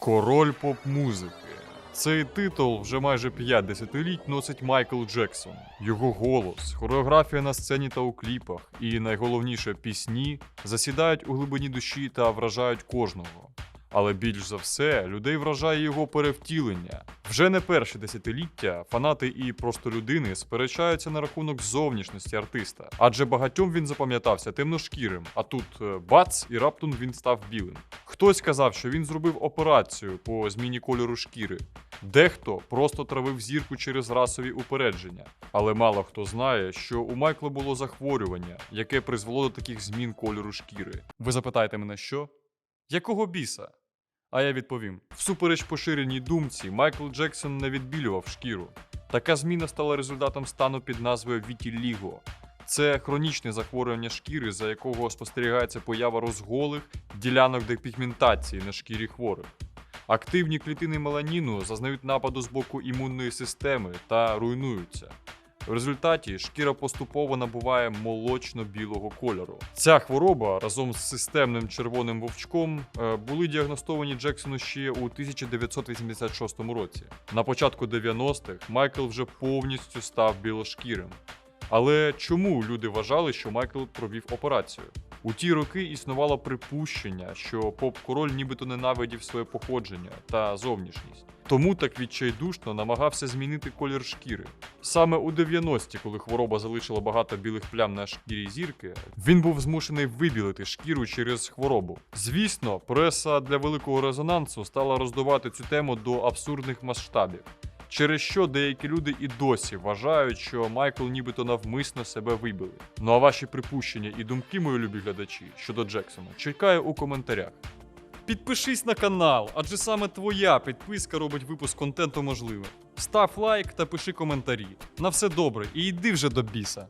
Король поп-музики. Цей титул вже майже 5 десятиліть носить Майкл Джексон. Його голос, хореографія на сцені та у кліпах, і найголовніше пісні засідають у глибині душі та вражають кожного. Але більш за все людей вражає його перевтілення. Вже не перше десятиліття фанати і просто людини сперечаються на рахунок зовнішності артиста, адже багатьом він запам'ятався темношкірим, а тут е, бац, і раптом він став білим. Хтось сказав, що він зробив операцію по зміні кольору шкіри. Дехто просто травив зірку через расові упередження. Але мало хто знає, що у Майкла було захворювання, яке призвело до таких змін кольору шкіри. Ви запитаєте мене, що? Якого біса? А я відповім: всупереч поширеній думці, Майкл Джексон не відбілював шкіру. Така зміна стала результатом стану під назвою Вітіліго. Це хронічне захворювання шкіри, за якого спостерігається поява розголих ділянок депігментації на шкірі хворих. Активні клітини меланіну зазнають нападу з боку імунної системи та руйнуються. В результаті шкіра поступово набуває молочно-білого кольору. Ця хвороба разом з системним червоним вовчком е, були діагностовані Джексону ще у 1986 році. На початку 90-х Майкл вже повністю став білошкірим. Але чому люди вважали, що Майкл провів операцію? У ті роки існувало припущення, що поп-король нібито ненавидів своє походження та зовнішність. Тому так відчайдушно намагався змінити колір шкіри. Саме у 90-ті, коли хвороба залишила багато білих плям на шкірі зірки, він був змушений вибілити шкіру через хворобу. Звісно, преса для великого резонансу стала роздувати цю тему до абсурдних масштабів. Через що деякі люди і досі вважають, що Майкл нібито навмисно себе вибили. Ну а ваші припущення і думки, мої любі глядачі, щодо Джексона, чекаю у коментарях. Підпишись на канал, адже саме твоя підписка робить випуск контенту можливим. Став лайк та пиши коментарі. На все добре і йди вже до біса.